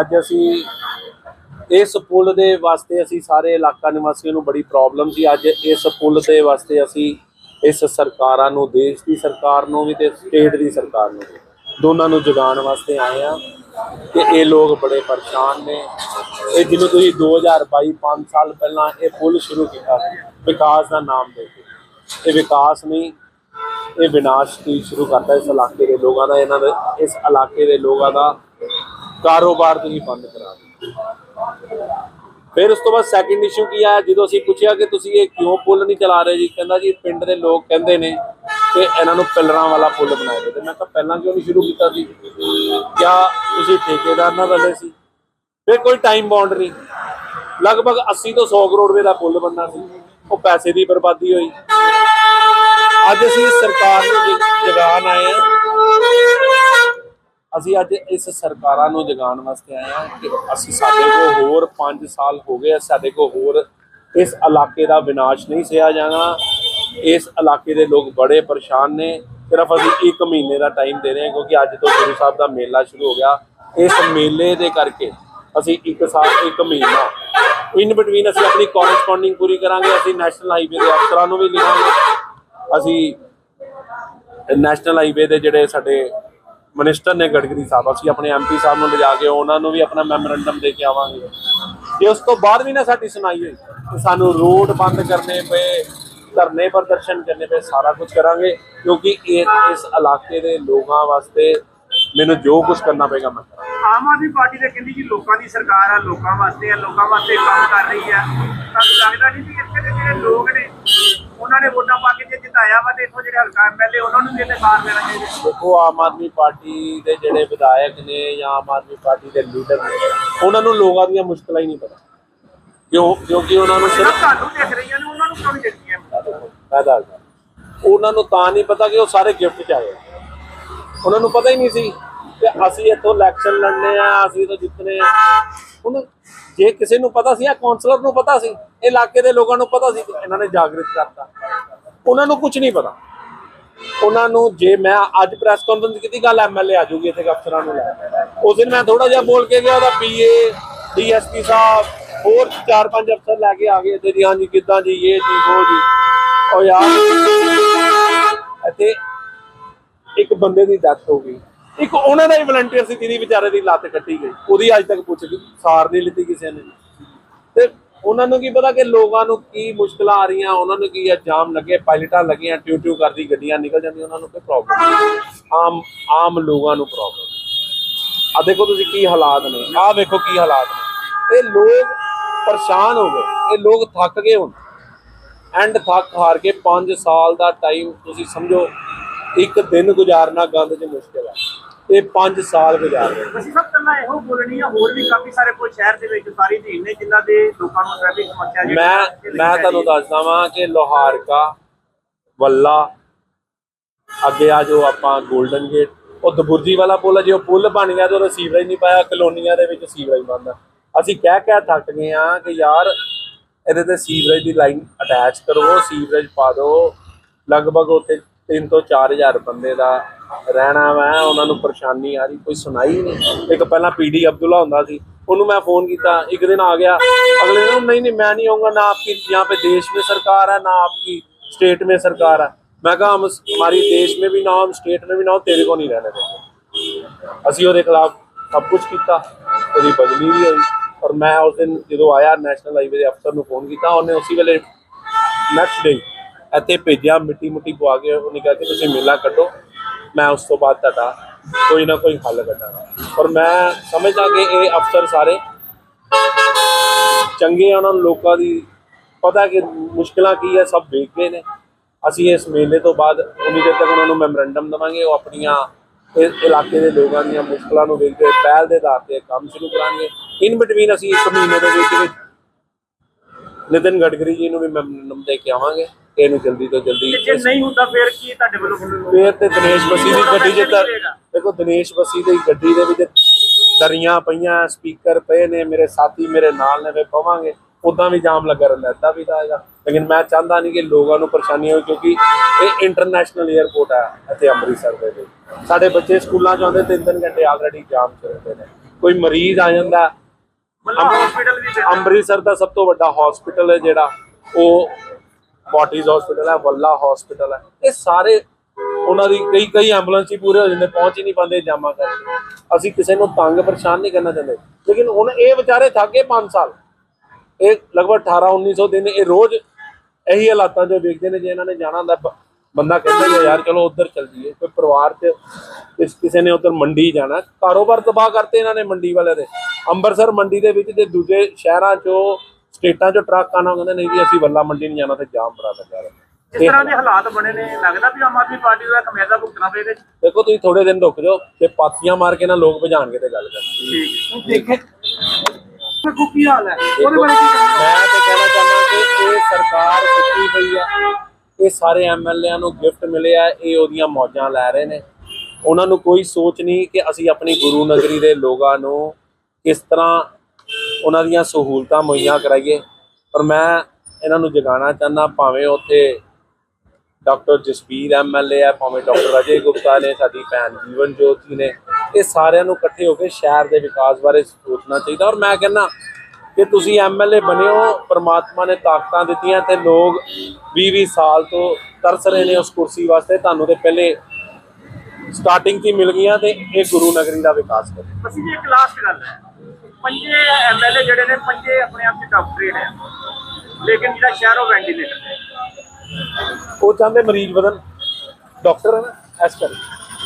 ਅੱਜ ਅਸੀਂ ਇਸ ਪੁਲ ਦੇ ਵਾਸਤੇ ਅਸੀਂ ਸਾਰੇ ਇਲਾਕਾ ਨਿਵਾਸੀਆਂ ਨੂੰ ਬੜੀ ਪ੍ਰੋਬਲਮ ਸੀ। ਅੱਜ ਇਸ ਪੁਲ ਦੇ ਵਾਸਤੇ ਅਸੀਂ ਇਸ ਸਰਕਾਰਾਂ ਨੂੰ, ਦੇਸ਼ ਦੀ ਸਰਕਾਰ ਨੂੰ ਵੀ ਤੇ ਸਟੇਟ ਦੀ ਸਰਕਾਰ ਨੂੰ ਵੀ ਦੋਨਾਂ ਨੂੰ ਜਗਾਉਣ ਵਾਸਤੇ ਆਏ ਆ ਕਿ ਇਹ ਲੋਕ ਬੜੇ ਪਰੇਸ਼ਾਨ ਨੇ। ਇਹ ਜਿਹਨੂੰ ਤੁਸੀਂ 2022 5 ਸਾਲ ਪਹਿਲਾਂ ਇਹ ਪੁਲ ਸ਼ੁਰੂ ਕੀਤਾ, ਵਿਕਾਸ ਦਾ ਨਾਮ ਦੇ ਕੇ। ਇਹ ਵਿਕਾਸ ਨਹੀਂ, ਇਹ ਵਿਨਾਸ਼ ਕੀ ਸ਼ੁਰੂ ਕਰਤਾ ਇਸ ਇਲਾਕੇ ਦੇ ਲੋਕਾਂ ਦਾ, ਇਹਨਾਂ ਦੇ, ਇਸ ਇਲਾਕੇ ਦੇ ਲੋਕਾਂ ਦਾ ਕਾਰੋਬਾਰ ਤੁਸੀਂ ਬੰਦ ਕਰਾ ਦਿੱਤਾ। ਫਿਰ ਉਸ ਤੋਂ ਬਾਅਦ ਸੈਕਿੰਡ ਇਸ਼ੂ ਕੀ ਆਇਆ? ਜਦੋਂ ਅਸੀਂ ਪੁੱਛਿਆ ਕਿ ਤੁਸੀਂ ਇਹ ਕਿਉਂ ਪੁਲ ਨਹੀਂ ਚਲਾ ਰਹੇ ਜੀ? ਕਹਿੰਦਾ ਜੀ, ਪਿੰਡ ਦੇ ਲੋਕ ਕਹਿੰਦੇ ਨੇ ਕਿ ਇਹਨਾਂ ਨੂੰ ਪਿੱਲਰਾਂ ਵਾਲਾ ਪੁਲ ਬਣਾਇਆ ਜਾਵੇ। ਤੇ ਮੈਂ ਕਿਹਾ, ਪਹਿਲਾਂ ਕਿਉਂ ਨਹੀਂ ਸ਼ੁਰੂ ਕੀਤਾ ਸੀ? ਕਿਆ ਤੁਸੀਂ ਠੇਕੇਦਾਰ ਨਾਲ ਰਲੇ ਸੀ? ਫਿਰ ਕੋਈ ਟਾਈਮ ਬਾਉਂਡ ਨਹੀਂ। ਲਗਭਗ 80 ਤੋਂ 100 ਕਰੋੜ ਰੁਪਏ ਦਾ ਪੁਲ ਬਣਨਾ ਸੀ। ਉਹ ਪੈਸੇ ਦੀ ਬਰਬਾਦੀ ਹੋਈ। ਅੱਜ ਅਸੀਂ ਸਰਕਾਰ ਨੂੰ ਜ- ਆਏ ਹਾਂ। ਅਸੀਂ ਅੱਜ ਇਸ ਸਰਕਾਰਾਂ ਨੂੰ ਜਗਾਉਣ ਵਾਸਤੇ ਆਏ ਹਾਂ ਕਿ ਅਸੀਂ ਸਾਡੇ ਕੋਲ ਹੋਰ 5 ਸਾਲ ਹੋ ਗਏ ਸਾਡੇ ਕੋਲ ਹੋਰ ਇਸ ਇਲਾਕੇ ਦਾ ਵਿਨਾਸ਼ ਨਹੀਂ ਸਿਆ ਜਾਣਾ। ਇਸ ਇਲਾਕੇ ਦੇ ਲੋਕ ਬੜੇ ਪਰੇਸ਼ਾਨ ਨੇ। ਸਿਰਫ ਅਸੀਂ 1 ਮਹੀਨੇ ਦਾ ਟਾਈਮ ਦੇ ਰਹੇ ਹਾਂ ਕਿਉਂਕਿ ਅੱਜ ਤੋਂ ਗੁਰੂ ਸਾਹਿਬ ਦਾ ਮੇਲਾ ਸ਼ੁਰੂ ਹੋ ਗਿਆ। ਇਸ ਮੇਲੇ ਦੇ ਕਰਕੇ ਅਸੀਂ 1 ਸਾਲ 1 ਮਹੀਨਾ ਇਨ ਬਿਟਵੀਨ ਅਸੀਂ ਆਪਣੀ ਕੋਰਸਪੋਂਡਿੰਗ ਪੂਰੀ ਕਰਾਂਗੇ। ਅਸੀਂ ਨੈਸ਼ਨਲ ਹਾਈਵੇ ਦੇ ਅਫਸਰਾਂ ਨੂੰ ਵੀ ਲਿਖਾਂਗੇ। ਅਸੀਂ ਨੈਸ਼ਨਲ ਹਾਈਵੇ ਦੇ ਜਿਹੜੇ ਸਾਡੇ ਮਿਨਿਸਟਰ ਨੇ ਗਡਕਰੀ ਸਾਹਿਬ, ਅਸੀਂ ਆਪਣੇ ਐਮਪੀ ਸਾਹਿਬ ਨੂੰ ਲਿਜਾ ਕੇ ਉਹਨਾਂ ਨੂੰ ਵੀ ਆਪਣਾ ਮੈਮੋਰੰਡਮ ਦੇ ਕੇ ਆਵਾਂਗੇ। ਜੇ ਉਸ ਤੋਂ ਬਾਅਦ ਵੀ ਨਾ ਸਾਡੀ ਸੁਣਾਈ ਹੋਈ। ਸਾਨੂੰ ਰੋਡ ਬੰਦ ਕਰਨੇ ਪਏ, ਧਰਨੇ ਪ੍ਰਦਰਸ਼ਨ ਕਰਨੇ ਪਏ, ਸਾਰਾ ਕੁਝ ਕਰਾਂਗੇ, ਕਿਉਂਕਿ ਇਸ ਇਲਾਕੇ ਦੇ ਲੋਕਾਂ ਵਾਸਤੇ ਮੈਨੂੰ ਜੋ ਕੁਝ ਕਰਨਾ ਪਏਗਾ ਮੈਂ ਆਮ ਆਦਮੀ ਪਾਰਟੀ ਦੇ ਕਹਿੰਦੀ ਜੀ ਲੋਕਾਂ ਦੀ ਸਰਕਾਰ ਆ, ਲੋਕਾਂ ਵਾਸਤੇ ਆ, ਲੋਕਾਂ ਵਾਸਤੇ ਕੰਮ ਕਰ ਰਹੀ ਆ। ਤੁਹਾਨੂੰ ਲੱਗਦਾ ਨਹੀਂ ਕਿ ਇੱਥੇ ਦੇ ਜਿਹੜੇ ਲੋਕ ਨੇ ਉਹਨਾਂ ਨੇ ਵੋਟਾਂ ਪਾ ਕੇ ਜੇ ਜਿਤਾਇਆ ਵਾ ਤੇ ਇੱਥੋਂ ਜਿਹੜੇ ਹਲਕਾ ਐਮਐਲਏ ਉਹਨਾਂ ਨੂੰ ਵੀ ਇਹਨੇ ਲੈਣਾ ਚਾਹੀਦਾ। ਦੇਖੋ ਆਮ ਆਦਮੀ ਪਾਰਟੀ ਦੇ ਜਿਹੜੇ ਵਿਧਾਇਕ ਨੇ ਜਾਂ ਆਮ ਆਦਮੀ ਪਾਰਟੀ ਦੇ ਲੀਡਰ ਨੇ ਉਹਨਾਂ ਨੂੰ ਲੋਕਾਂ ਦੀਆਂ ਮੁਸ਼ਕਲਾਂ ਹੀ ਨਹੀਂ ਪਤਾ। ਕਿਉਂ? ਕਿਉਂਕਿ ਉਹਨਾਂ ਨੂੰ ਸਿਰਫ ਤੁਹਾਨੂੰ ਦੇਖ ਰਹੀਆਂ ਨੇ ਉਹਨਾਂ ਨੂੰ ਕਿਉਂ ਨਹੀਂ ਦੇਖਦੀਆਂ ਪੈਦਾ ਕਰ ਉਹਨਾਂ ਨੂੰ ਤਾਂ ਨਹੀਂ ਪਤਾ ਕਿ ਉਹ ਸਾਰੇ ਗਿਫਟ ਚ ਆਏ। ਉਹਨਾਂ ਨੂੰ ਪਤਾ ਹੀ ਨਹੀਂ ਸੀ ਕਿ ਅਸੀਂ ਇੱਥੋਂ ਇਲੈਕਸ਼ਨ ਲੜਨੇ ਆ ਅਸੀਂ ਤਾਂ ਜਿੱਤਨੇ ਆ। ਹੁਣ ਜੇ ਕਿਸੇ ਨੂੰ ਪਤਾ ਸੀ ਆ ਕਾਉਂਸਲਰ ਨੂੰ ਪਤਾ ਸੀ, ਇਲਾਕੇ ਦੇ ਲੋਕਾਂ ਨੂੰ ਪਤਾ ਸੀ ਕਿ ਇਹਨਾਂ ਨੇ ਜਾਗਰਿਤ ਕਰਤਾ। ਉਹਨਾਂ ਨੂੰ ਕੁਝ ਨਹੀਂ ਪਤਾ। ਉਹਨਾਂ ਨੂੰ ਜੇ ਮੈਂ ਅੱਜ ਪ੍ਰੈਸ ਕਾਨਫਰੰਸ ਕੀਤੀ ਗੱਲ ਐਮਐਲਏ ਆ ਜੂਗੀ ਇੱਥੇ ਅਫਸਰਾਂ ਨੂੰ ਲੈ ਉਸ ਦਿਨ ਮੈਂ ਥੋੜਾ ਜਿਹਾ ਬੋਲ ਕੇ ਗਿਆ, ਉਹਦਾ ਪੀਏ ਡੀਐਸਪੀ ਸਾਹਿਬ, ਹੋਰ ਚਾਰ ਪੰਜ ਅਫਸਰ ਲੈ ਕੇ ਆ ਗਏ ਇੱਥੇ ਜੀ ਹਾਂਜੀ ਕਿੱਦਾਂ ਜੀ, ਇਹ ਜੀ, ਉਹ ਜੀ। ਉਹ ਯਾਰ, ਇੱਥੇ ਇੱਕ ਬੰਦੇ ਦੀ ਡੈਥ ਹੋ ਗਈ। ਇੱਕ ਉਹਨਾਂ ਦਾ ਹੀ ਵਲੰਟੀਅਰ ਸੀ, ਜਿਹਦੀ ਵਿਚਾਰੇ ਦੀ ਲੱਤ ਕੱਟੀ ਗਈ। ਉਹਦੀ ਅੱਜ ਤੱਕ ਪੁੱਛ ਸਾਰ ਨਹੀਂ ਲਿੱਤੀ ਕਿਸੇ ਨੇ। ਤੇ ਉਹਨਾਂ ਨੂੰ ਕੀ ਪਤਾ ਕਿ ਲੋਕਾਂ ਨੂੰ ਕੀ ਮੁਸ਼ਕਲਾਂ ਆ ਰਹੀਆਂ, ਉਹਨਾਂ ਨੂੰ ਕੀ ਹੈ ਜਾਮ ਲੱਗੇ, ਪਾਇਲਟਾਂ ਲੱਗੀਆਂ ਟਿਊ ਟਿਊ ਕਰਦੀ ਗੱਡੀਆਂ ਨਿਕਲ ਜਾਂਦੀਆਂ, ਉਹਨਾਂ ਨੂੰ ਕੋਈ ਪ੍ਰੋਬਲਮ ਨਹੀਂ। ਆਮ ਆਮ ਲੋਕਾਂ ਨੂੰ ਪ੍ਰੋਬਲਮ ਆ ਦੇਖੋ ਤੁਸੀਂ ਕੀ ਹਾਲਾਤ ਨੇ ਆ ਵੇਖੋ ਕੀ ਹਾਲਾਤ ਨੇ। ਇਹ ਲੋਕ ਪਰੇਸ਼ਾਨ ਹੋ ਗਏ, ਇਹ ਲੋਕ ਥੱਕ ਗਏ ਹੁਣ। ਐਂਡ ਥੱਕ ਹਾਰ ਕੇ 5 ਸਾਲ ਦਾ ਟਾਈਮ ਤੁਸੀਂ ਸਮਝੋ, ਇੱਕ ਦਿਨ ਗੁਜ਼ਾਰਨਾ ਗੰਦ 'ਚ ਮੁਸ਼ਕਿਲ ਹੈ। ਇਹ 5 ਸਾਲ ਗੁਜ਼ਾਰ ਰਹੇ ਅਸੀਂ ਸਭ ਪਹਿਲਾਂ ਇਹੋ ਬੋਲਣੀ ਆ ਹੋਰ ਵੀ ਕਾਫੀ ਸਾਰੇ ਕੋਈ ਸ਼ਹਿਰ ਦੇ ਵਿੱਚ ਸਾਰੀ ਝੀਲ ਨੇ ਜਿਨ੍ਹਾਂ ਦੇ ਲੋਕਾਂ ਨੂੰ ਟ੍ਰੈਫਿਕ ਸਮੱਸਿਆ ਜਿਹੜੀ ਮੈਂ ਮੈਂ ਤੁਹਾਨੂੰ ਦੱਸਦਾ ਵਾਂ ਕਿ ਲੋਹਾਰ ਕਾ ਵੱਲਾ ਅੱਗੇ ਆ ਜੋ ਆਪਾਂ 골ਡਨ ਗੇਟ ਉਹ ਦਬੁਰਜੀ ਵਾਲਾ ਪੁਲ ਜੇ ਉਹ ਪੁਲ ਬਣ ਗਿਆ ਤੇ ਉਹਦਾ ਸੀਵਰੇਜ ਨਹੀਂ ਪਾਇਆ ਕਲੋਨੀਆਂ ਦੇ ਵਿੱਚ ਸੀਵਰੇਜ ਆ। ਅਸੀਂ ਕਹਿ ਕਹਿ ਥੱਕ ਗਏ ਆ ਕਿ ਯਾਰ ਇਹਦੇ ਤੇ ਸੀਵਰੇਜ ਦੀ ਲਾਈਨ ਅਟੈਚ ਕਰੋ ਸੀਵਰੇਜ ਪਾ ਦਿਓ। ਲਗਭਗ ਉੱਥੇ 3 ਤੋਂ 4000 ਬੰਦੇ ਦਾ ਰਹਿਣਾ ਵਾ ਉਹਨਾਂ ਨੂੰ ਪਰੇਸ਼ਾਨੀ ਆ ਰਹੀ ਕੋਈ ਸੁਣਾਈ ਨਹੀਂ ਇੱਕ ਪਹਿਲਾਂ ਪੀਡੀ ਅਬਦੁੱਲਾ ਹੁੰਦਾ ਸੀ ਉਹਨੂੰ ਮੈਂ ਫੋਨ ਕੀਤਾ ਇੱਕ ਦਿਨ ਆ ਗਿਆ अगले दिन नहीं नहीं मैं नहीं आऊंगा ना आपकी यहाँ पे देश में सरकार है ना आपकी स्टेट में सरकार है मैं कहा हम हमारी देश में भी ना हो हम स्टेट में भी ना हो तेरे को नहीं रहने देंगे ਅਸੀਂ ਉਹਦੇ ਖਿਲਾਫ ਸਭ ਕੁਝ ਕੀਤਾ ਉਹਦੀ ਬਦਲੀ ਵੀ ਹੋਈ ਔਰ ਮੈਂ ਉਸ ਦਿਨ ਜਦੋਂ ਆਇਆ ਨੈਸ਼ਨਲ ਹਾਈਵੇ ਦੇ ਅਫਸਰ ਨੂੰ ਫੋਨ ਕੀਤਾ ਉਹਨੇ ਉਸੇ ਵੇਲੇ ਨੈਕਸਟ ਡੇ ਇੱਥੇ ਭੇਜਿਆ, ਮਿੱਟੀ ਮੁੱਟੀ ਪਵਾ ਕੇ ਉਹਨੇ ਕਿਹਾ ਕਿ ਤੁਸੀਂ ਮੇਲਾ ਕੱਢੋ, ਮੈਂ ਉਸ ਤੋਂ ਬਾਅਦ ਤੁਹਾਡਾ ਕੋਈ ਨਾ ਕੋਈ ਹੱਲ ਕੱਢਾਂਗਾ। ਔਰ ਮੈਂ ਸਮਝਦਾ ਕਿ ਇਹ ਅਫਸਰ ਸਾਰੇ ਚੰਗੇ ਆ, ਉਹਨਾਂ ਨੂੰ ਲੋਕਾਂ ਦੀ ਪਤਾ ਕਿ ਮੁਸ਼ਕਲਾਂ ਕੀ ਹੈ ਸਭ ਵੇਖਦੇ ਨੇ। ਅਸੀਂ ਇਸ ਮੇਲੇ ਤੋਂ ਬਾਅਦ ਉਨੀ ਦੇਰ ਤੱਕ ਉਹਨਾਂ ਨੂੰ ਮੈਮੋਰੈਂਡਮ ਦਵਾਂਗੇ, ਉਹ ਆਪਣੀਆਂ ਇਸ ਇਲਾਕੇ ਦੇ ਲੋਕਾਂ ਦੀਆਂ ਮੁਸ਼ਕਲਾਂ ਨੂੰ ਵੇਖਦੇ ਹੋਏ ਪਹਿਲ ਦੇ ਆਧਾਰ ਤੇ ਕੰਮ ਸ਼ੁਰੂ ਕਰਾਂਗੇ। ਇਨ ਬਿਟਵੀਨ ਅਸੀਂ ਇੱਕ ਮਹੀਨੇ ਦੇ ਵਿੱਚ ਨਿਤਿਨ ਗਡਕਰੀ ਜੀ ਨੂੰ ਵੀ ਮੈਮੋਰੈਂਡਮ ਦੇ ਕੇ ਆਵਾਂਗੇ। ਕਿ ਇਹਨੂੰ ਜਲਦੀ ਤੋਂ ਜਲਦੀ ਤੇ ਜੇ ਨਹੀਂ ਹੁੰਦਾ ਫਿਰ ਕੀ ਤੁਹਾਡੇ ਵੱਲੋਂ? ਫੇਰ ਤੇ ਦਿਨੇਸ਼ ਬਸੀ ਦੀ ਗੱਡੀ 'ਚ ਤਾਂ ਦੇਖੋ ਦਿਨੇਸ਼ ਬਸੀ ਦੀ ਗੱਡੀ ਦੇ ਵਿੱਚ ਦਰੀਆਂ ਪਈਆਂ ਸਪੀਕਰ ਪਏ ਨੇ ਮੇਰੇ ਸਾਥੀ ਮੇਰੇ ਨਾਲ ਨੇ ਫੇ ਪਵਾਂਗੇ। ਉਦਾਂ ਵੀ ਜਾਮ ਲੱਗਾ ਰਹਿੰਦਾ ਏਦਾਂ ਵੀ ਜਾਏਗਾ ਲੇਕਿਨ ਮੈਂ ਚਾਹੁੰਦਾ ਨਹੀਂ ਕਿ ਲੋਕਾਂ ਨੂੰ ਪਰੇਸ਼ਾਨੀ ਹੋਵੇ ਕਿਉਂਕਿ ਇਹ ਇੰਟਰਨੈਸ਼ਨਲ 에ਅਰਪੋਰਟ ਹੈ ਇੱਥੇ ਅੰਮ੍ਰਿਤਸਰ ਦੇ ਵਿੱਚ। ਸਾਡੇ ਬੱਚੇ ਸਕੂਲਾਂ 'ਚ ਆਉਂਦੇ ਤਿੰਨ ਤਿੰਨ ਘੰਟੇ ਆਲਰੇਡੀ ਜਾਮ 'ਚ ਰਹਿੰਦੇ ਨੇ। ਕੋਈ ਮਰੀਜ਼ ਆ ਜਾਂਦਾ। ਮਤਲਬ ਹਸਪੀਟਲ ਵੀ ਅੰਮ੍ਰਿਤਸਰ ਦਾ ਸਭ ਤੋਂ ਵੱਡਾ ਹਸਪੀਟਲ ਹੈ ਜਿਹੜਾ। ਉਹ ਫੋਰਟਿਸ ਹਸਪੀਟਲ ਹੈ ਵੱਲਾ ਹਸਪੀਟਲ ਹੈ। ਇਹ ਸਾਰੇ ਉਹਨਾਂ ਦੀ ਕਈ ਕਈ ਐਂਬੂਲੈਂਸ ਹੀ ਪੂਰੇ ਹੋ ਜਾਂਦੇ, ਪਹੁੰਚ ਹੀ ਨਹੀਂ ਪਾਉਂਦੇ, ਜਾਮਾ ਕਰਕੇ। ਅਸੀਂ ਕਿਸੇ ਨੂੰ ਤੰਗ ਪਰੇਸ਼ਾਨ ਨਹੀਂ ਕਰਨਾ ਚਾਹੁੰਦੇ। ਲੇਕਿਨ ਹੁਣ ਇਹ ਵਿਚਾਰੇ ਥੱਕੇ 5 ਸਾਲ। ਇਹ ਲਗਭਗ 18 1900 ਦਿਨ ਇਹ ਰੋਜ਼ ਇਹੀ ਹਾਲਾਤਾਂ ਜੋ ਵੇਖਦੇ ਨੇ, ਜੇ ਇਹਨਾਂ ਨੇ ਜਾਣਾ ਹੁੰਦਾ ਬੰਦਾ ਕਹਿੰਦਾ ਹੀ ਯਾਰ ਚਲੋ ਉੱਧਰ ਚੱਲ ਜੀਏ ਕੋਈ ਪਰਿਵਾਰ 'ਚ ਕਿਸ ਕਿਸੇ ਨੇ ਉੱਧਰ ਮੰਡੀ ਜਾਣਾ, ਕਾਰੋਬਾਰ ਤਬਾਹ ਕਰਤੇ ਇਹਨਾਂ ਨੇ ਮੰਡੀ ਵਾਲਿਆਂ ਦੇ। ਅੰਮ੍ਰਿਤਸਰ ਮੰਡੀ ਦੇ ਵਿੱਚ ਤੇ ਦੂਜੇ ਸ਼ਹਿਰਾਂ 'ਚੋਂ ਸਟੇਟਾਂ 'ਚੋਂ ਟਰੱਕ ਆਣਾ ਕਹਿੰਦੇ ਨਹੀਂ ਜੀ ਅਸੀਂ ਵੱਲਾ ਮੰਡੀ ਨਹੀਂ ਜਾਣਾ ਤੇ ਜਾਮ ਬੜਾ ਲੱਗਾ ਰਿਹਾ ਇਸ ਤਰ੍ਹਾਂ ਦੇ ਹਾਲਾਤ ਬਣੇ ਨੇ? ਲੱਗਦਾ ਵੀ ਆਮ ਆਦਮੀ ਪਾਰਟੀ ਦਾ ਖਮਿਆਜ਼ਾ ਭੁਗਤਣਾ ਪਏਗਾ। ਦੇਖੋ ਤੁਸੀਂ ਥੋੜੇ ਦਿਨ ਰੁਕ ਜਾਓ ਤੇ ਪਾਥੀਆਂ ਮਾਰ ਕੇ ਨਾ ਲੋਕ ਭਜਾਣਗੇ ਤੇ ਗੱਲ ਕਰਨੀ। ਠੀਕ ਦੇਖੇ ਕੋ ਕੀ ਹਾਲ ਹੈ। ਉਹਦੇ ਬਾਰੇ ਕੀ ਕਹਿਣਾ ਮੈਂ ਤੇ ਕਹਿਣਾ ਚਾਹੁੰਦਾ ਕਿ ਇਹ ਸਰਕਾਰ ਸੁੱਤੀ ਪਈ ਆ। ਇਹ ਸਾਰੇ ਐਮਐਲਏਆਂ ਨੂੰ ਗਿਫਟ ਮਿਲਿਆ ਇਹ ਉਹਦੀਆਂ ਮੌਜਾਂ ਲੈ ਰਹੇ ਨੇ। ਉਹਨਾਂ ਨੂੰ ਕੋਈ ਸੋਚ ਨਹੀਂ ਕਿ ਅਸੀਂ ਆਪਣੀ ਗੁਰੂ ਨਗਰੀ ਦੇ ਲੋਕਾਂ ਨੂੰ ਕਿਸ ਤਰ੍ਹਾਂ ਉਹਨਾਂ ਦੀਆਂ ਸਹੂਲਤਾਂ ਮੁਹੱਈਆ ਕਰਾਈਏ। ਪਰ ਮੈਂ ਇਹਨਾਂ ਨੂੰ ਜਗਾਉਣਾ ਚਾਹੁੰਦਾ, ਭਾਵੇਂ ਉੱਥੇ ਡਾਕਟਰ ਜਸਬੀਰ ਐਮਐਲਏ ਆ ਭਾਵੇਂ ਡਾਕਟਰ ਅਜੇ ਗੁਪਤਾ ਨੇ, ਸਾਡੀ ਭੈਣ ਜੀਵਨ ਜੋਤੀ ਨੇ, ਇਹ ਸਾਰਿਆਂ ਨੂੰ ਇਕੱਠੇ ਹੋ ਕੇ ਸ਼ਹਿਰ ਦੇ ਵਿਕਾਸ ਬਾਰੇ ਸੋਚਣਾ ਚਾਹੀਦਾ। ਔਰ ਮੈਂ ਕਹਿੰਦਾ ਕਿ ਤੁਸੀਂ ਐਮਐਲਏ ਬਣੇ ਹੋ, ਪ੍ਰਮਾਤਮਾ ਨੇ ਤਾਕਤਾਂ ਦਿੱਤੀਆਂ ਤੇ ਲੋਕ 20-20 ਸਾਲ ਤੋਂ ਤਰਸ ਰਹੇ ਨੇ ਉਸ ਕੁਰਸੀ ਵਾਸਤੇ। ਤੁਹਾਨੂੰ ਤੇ ਪਹਿਲੇ ਸਟਾਰਟਿੰਗ ਹੀ ਮਿਲ ਗਈਆਂ ਤੇ ਇਹ ਗੁਰੂ ਨਗਰੀ ਦਾ ਵਿਕਾਸ ਕਰੋ। ਅਸੀਂ ਜੀ ਇੱਕ ਲਾਸਟ ਗੱਲ ਹੈ। ਪੰਜੇ ਐਮਐਲਏ ਜਿਹੜੇ ਨੇ ਪੰਜੇ ਆਪਣੇ ਆਪ ਚ ਡਾਕਟਰੇਟ ਹੈ। ਲੇਕਿਨ ਜਿਹੜਾ ਸ਼ਹਿਰ ਉਹ ਵੈਂਟੀਲੇਟਰ ਹੈ। ਉਹ ਚਾਹੁੰਦੇ ਮਰੀਜ਼ ਵਧਣ। ਡਾਕਟਰ ਹੈ ਨਾ ਐਸ ਕਰਕੇ।